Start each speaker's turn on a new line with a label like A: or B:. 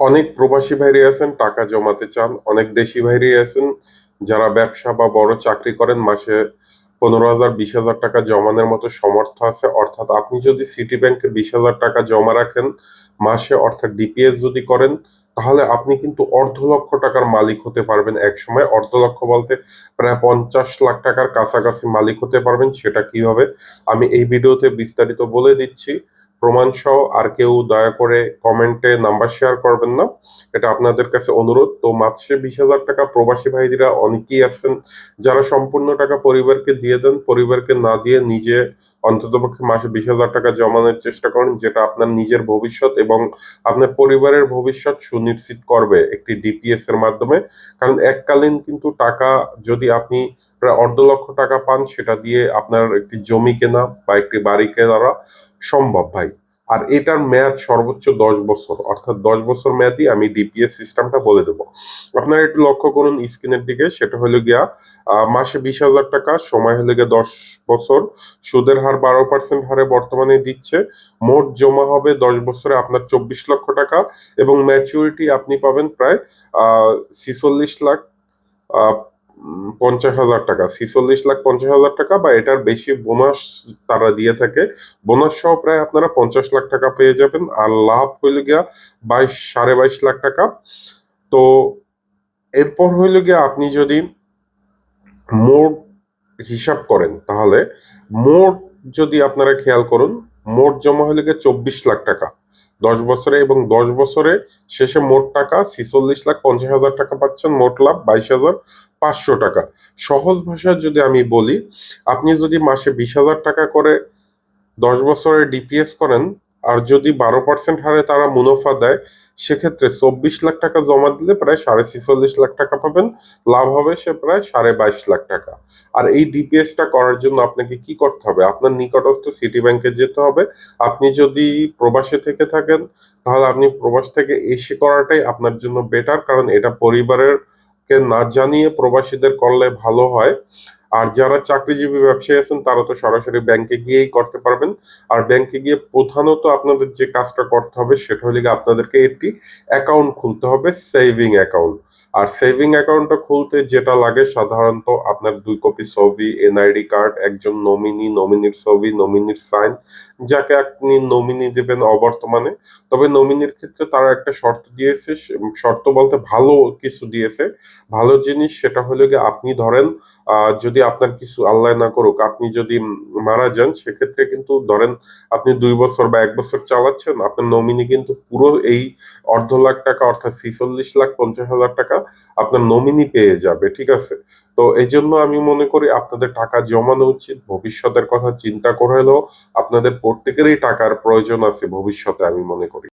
A: অনেক প্রবাসী ভাইরে আছেন, টাকা জমাতে চান। অনেক দেশি ভাইরে আছেন যারা ব্যবসা বা বড় চাকরি করেন, মাসে পনেরো হাজার, বিশ হাজার টাকা জমানোর মতো সমর্থ আছে। অর্থাৎ আপনি যদি সিটি ব্যাংকে বিশ হাজার টাকা জমা রাখেন, মাসে অর্থাৎ ডিপিএস যদি করেন, তাহলে আপনি কিন্তু অর্ধ লক্ষ টাকার মালিক হতে পারবেন। এক সময় অর্ধ লক্ষ বলতে প্রায় পঞ্চাশ লাখ টাকার কাছাকাছি মালিক হতে পারবেন, সেটা কীভাবে? আমি এই ভিডিওতে বিস্তারিত বলে দিচ্ছি। প্রমাণ সহ আর কেউ দয়া করে কমেন্টে নাম্বার শেয়ার করবেন না। এটা আপনাদের কাছে অনুরোধ। তো মাসে বিশ হাজার টাকা প্রবাসী ভাইদিরা অনেকেই আছেন যারা সম্পূর্ণ টাকা পরিবারকে দিয়ে দেন, পরিবারকে না দিয়ে নিজে অন্ততপক্ষে মাসে বিশ হাজার টাকা জমানোর চেষ্টা করেন, যেটা আপনার নিজের ভবিষ্যৎ এবং আপনার পরিবারের ভবিষ্যৎ সুনিশ্চিত করবে একটি ডিপিএস এর মাধ্যমে। কারণ এককালীন কিন্তু টাকা যদি আপনি প্রায় অর্ধ লক্ষ টাকা পান, সেটা দিয়ে আপনার একটি জমি কেনা বা একটি বাড়ি কেনারা সম্ভব ভাই। আর এটার মেয়াদ সর্বোচ্চ দশ বছর, অর্থাৎ দশ বছর মেয়াদি আমি ডিপিএস সিস্টেমটা বলে দেবো। আপনারা একটু লক্ষ্য করুন স্ক্রিনের দিকে, সেটা হলো গিয়া মাসে বিশ হাজার টাকা, সময় হলে গিয়ে দশ বছর। সুদের হার বারো পার্সেন্ট হারে বর্তমানে দিচ্ছে। মোট জমা হবে দশ বছরে আপনার চব্বিশ লক্ষ টাকা এবং ম্যাচুরিটি আপনি পাবেন প্রায় ছিচল্লিশ লাখ পঞ্চাশ হাজার টাকা, ছিচল্লিশ লাখ পঞ্চাশ হাজার টাকা বা এটার বেশি বোনাস তারা দিয়ে থাকে। বোনাস সহ প্রায় আপনারা পঞ্চাশ লাখ টাকা পেয়ে যাবেন আর লাভ হইল গিয়া বাইশ, সাড়ে বাইশ লাখ টাকা। তো এরপর হইল গিয়া আপনি যদি মোট হিসাব করেন তাহলে মোট যদি আপনারা খেয়াল করুন, মোট জমা হলে গিয়ে চব্বিশ লাখ টাকা। দশ বছরে এবং দশ বছরে শেষে মোট টাকা ছিচল্লিশ লাখ পঞ্চাশ হাজার টাকা পাচ্ছেন, মোট লাভ বাইশ হাজার পাঁচশো টাকা। সহজ ভাষায় যদি আমি বলি, আপনি যদি মাসে বিশ হাজার টাকা করে দশ বছরে ডিপিএস করেন আর যদি বারো পার্সেন্ট হারে তারা মুনাফা দেয়, সেক্ষেত্রে চব্বিশ লাখ টাকা জমা দিলে প্রায় সাড়ে ছিচল্লিশ লাখ টাকা পাবেন। লাভ হবে সে প্রায় সাড়ে বাইশ লাখ টাকা। আর এই ডিপিএসটা করার জন্য আপনাকে কি করতে হবে? আপনার নিকটস্থ সিটি ব্যাংকে যেতে হবে। আপনি যদি প্রবাসে থেকে থাকেন, তাহলে আপনি প্রবাস থেকে এসে করাটাই আপনার জন্য বেটার কারণ এটা পরিবারের কে না জানিয়ে প্রবাসীদের করলে ভালো হয়। আর যারা চাকরিজীবী ব্যবসায়ী আছেন তারা তো সরাসরি ব্যাংকে গিয়েই করতে পারবেন। আর ব্যাংকে গিয়ে প্রধানত আপনাদের যে কাজটা করতে হবে সেটা হলে আপনাদেরকে একটি অ্যাকাউন্ট খুলতে হবে সেভিং অ্যাকাউন্ট আর সেভিং অ্যাকাউন্টটা খুলতে যেটা লাগে সাধারণত আপনার দুই কপি ছবি এনআইডি কার্ড একজন নমিনি নমিনির ছবি নমিনির সাইন যাকে আপনি নমিনি দেবেন অবর্তমানে। তবে নমিনির ক্ষেত্রে তারা একটা শর্ত দিয়েছে শর্ত বলতে ভালো কিছু দিয়েছে। ভালো জিনিস সেটা হলো গিয়ে আপনি ধরেন আহ, যদি আপনার কিছু আল্লাহ না করুক, আপনি যদি মারা যান, সেক্ষেত্রে কিন্তু ধরেন আপনি দুই বছর বা এক বছর চালাচ্ছেন, আপনার নমিনি কিন্তু পুরো এই অর্ধ লাখ টাকা অর্থাৎ ছিচল্লিশ লাখ পঞ্চাশ হাজার টাকা আপনার নমিনি পেয়ে যাবে, ঠিক আছে? তো এই জন্য আমি মনে করি আপনাদের টাকা জমানো উচিত, ভবিষ্যতের কথা চিন্তা করে হলেও আপনাদের প্রত্যেকেরই টাকার প্রয়োজন আছে ভবিষ্যতে আমি মনে করি।